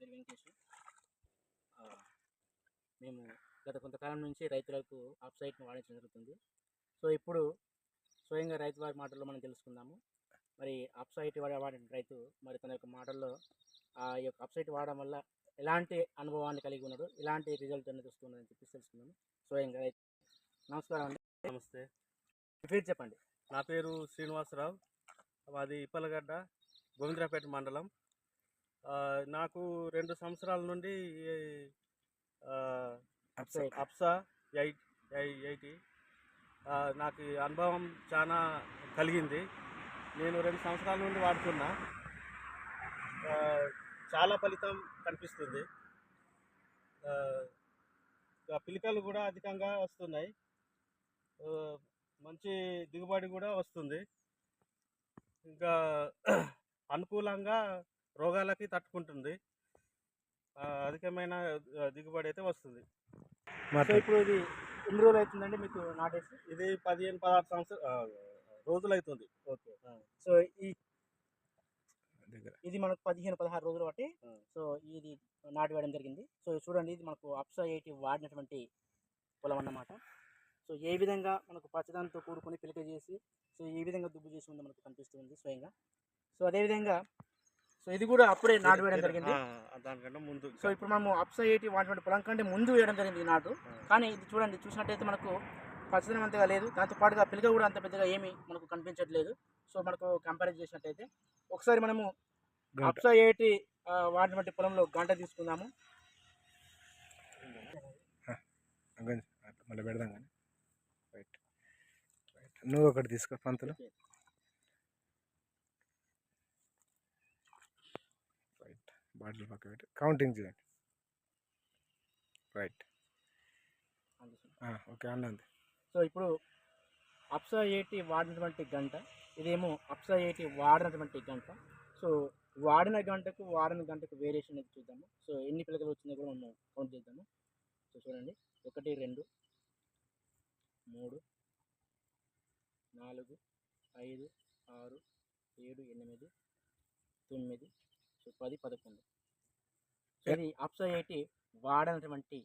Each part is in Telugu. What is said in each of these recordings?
పేరు వెంకటేష్. మేము గత కొంతకాలం నుంచి రైతులకు ఆఫ్ సైట్ను వాడించడం జరుగుతుంది. సో ఇప్పుడు స్వయంగా రైతు వారి మాటల్లో మనం తెలుసుకుందాము. మరి ఆఫ్ సైట్ వాడే వాడిన రైతు మరి తన యొక్క మాటల్లో ఆ యొక్క ఆఫ్ సైట్ వాడడం వల్ల ఎలాంటి అనుభవాన్ని కలిగి ఉన్నాడు? ఎలాంటి రిజల్ట్ అనేది వస్తుందని చెప్పి తెలుసుకుందాము. స్వయంగా రైతు నమస్కారం అండి. నమస్తే. మీ పేరు చెప్పండి. నా పేరు శ్రీనివాసరావు. మాది ఇప్పలగడ్డ గోవిందరాపేట మండలం. నాకు రెండు సంవత్సరాల నుండి. అప్సా ఎయిట్ ఎయిటీ. నాకు అనుభవం చాలా కలిగింది. నేను రెండు సంవత్సరాల నుండి వాడుతున్నా. చాలా ఫలితం కనిపిస్తుంది. పిలికలు కూడా అధికంగా వస్తున్నాయి. మంచి దిగుబడి కూడా వస్తుంది. ఇంకా అనుకూలంగా రోగాలకి తట్టుకుంటుంది. అధికమైన దిగుబడి అయితే వస్తుంది. ఇప్పుడు ఇది ఎన్ని రోజులు అవుతుందండి మీకు నాటేసి? ఇది పదిహేను పదహారు సంవత్సరం రోజులు అవుతుంది ఓకే. సో ఈ ఇది మనకు పదిహేను పదహారు రోజులు బట్టి ఆ. సో ఇది నాటి వేయడం జరిగింది. సో చూడండి ఇది మనకు అప్సా ఎయిటీ వాడినటువంటి పొలం అన్నమాట. సో ఏ విధంగా మనకు పచ్చదనంతో కూడుకొని పిలిక చేసి సో ఏ విధంగా దుబ్బు చేసి ఉందో మనకు కనిపిస్తుంది స్వయంగా. సో అదేవిధంగా సో ఇది కూడా అప్పుడే నాటు వేయడం జరిగింది. దానికంటే ముందు. సో ఇప్పుడు మనము అప్సా ఎయిటీ వాడినటువంటి పొలం కంటే ముందు వేయడం జరిగింది ఈ నాటు. కానీ ఇది చూడండి చూసినట్టయితే మనకు పచ్చదనం అంతగా లేదు. దాంతో పాటుగా పిలక కూడా అంత పెద్దగా ఏమీ మనకు కనిపించట్లేదు. సో మనకు కంపేర్ చేసినట్టయితే ఒకసారి మనము అప్సా ఎయిటీ వాడినటువంటి పొలంలో గంట తీసుకుందాము. మళ్ళీ పెడదాం కానీ. నువ్వు ఒకటి తీసుకో పంతులు రైట్ బాటిల్ పక్క పెట్టి కౌంటింగ్ చేయండి రైట్. ఓకే అన్నది సో ఇప్పుడు అప్సా ఎయిటీ వాడినటువంటి గంట ఇదేమో అప్సా ఎయిటీ వాడినటువంటి గంట. సో వాడిన గంటకు వాడిన గంటకు వేరియేషన్ అనేది చూద్దాము. సో ఎన్ని పిల్లకలు వచ్చిందో కూడా మనం కౌంట్ చేద్దాము. సో చూడండి. ఒకటి రెండు మూడు నాలుగు ఐదు ఆరు ఏడు ఎనిమిది తొమ్మిది సో పది పదకొండు. ఇది అప్సా ఎయిటీ వాడినటువంటి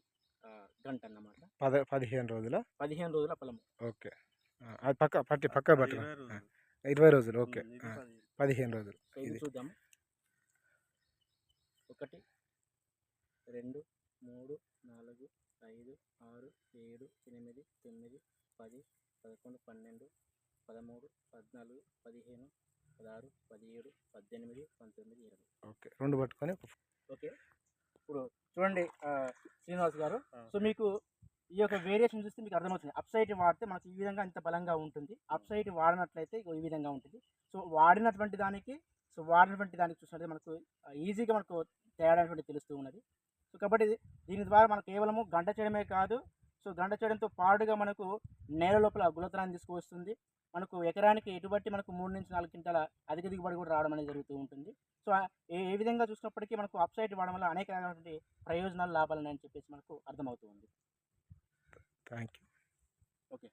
గంట అన్నమాట పద పదిహేను రోజుల? పదిహేను రోజుల పొలము ఓకే. అది పక్క పట్టి పక్క పట్టు ఇరవై రోజులు. ఓకే. పదిహేను రోజులు. ఇది చూద్దాము ఒకటి రెండు మూడు నాలుగు ఐదు ఆరు ఏడు ఎనిమిది తొమ్మిది పది పదకొండు పన్నెండు పదమూడు పద్నాలుగు పదిహేను పదహారు పదిహేడు పద్దెనిమిది పంతొమ్మిది ఇరవై. ఓకే. రెండు పట్టుకొని ఓకే. ఇప్పుడు చూడండి శ్రీనివాస్ గారు. సో మీకు ఈ యొక్క వేరియేషన్ చూస్తే మీకు అర్థమవుతుంది. అప్ సైడ్ వాడితే మనకి ఈ విధంగా ఇంత బలంగా ఉంటుంది. అప్ సైడ్ వాడినట్లయితే ఈ విధంగా ఉంటుంది. సో వాడినటువంటి దానికి సో వాడినటువంటి దానికి చూసినట్లయితే మనకు ఈజీగా మనకు తేడా తెలుస్తూ ఉన్నది. సో కాబట్టి దీని ద్వారా మనకు కేవలము గంట చేయడమే కాదు సో గంట చేయడంతో పాటుగా మనకు నేల లోపల గులతనాన్ని తీసుకువస్తుంది. మనకు ఎకరానికి ఎటుబట్టి మనకు మూడు నుంచి నాలుగు క్వింటాల అధిక దిగుబడి కూడా రావడం అనేది జరుగుతూ ఉంటుంది. సో ఏ విధంగా చూసినప్పటికీ మనకు అప్ సైడ్ వాడడం వల్ల అనేక రకమైనటువంటి ప్రయోజనాలు లాభాలు ఉన్నాయని చెప్పేసి మనకు అర్థమవుతూ ఉంది. Thank you okay.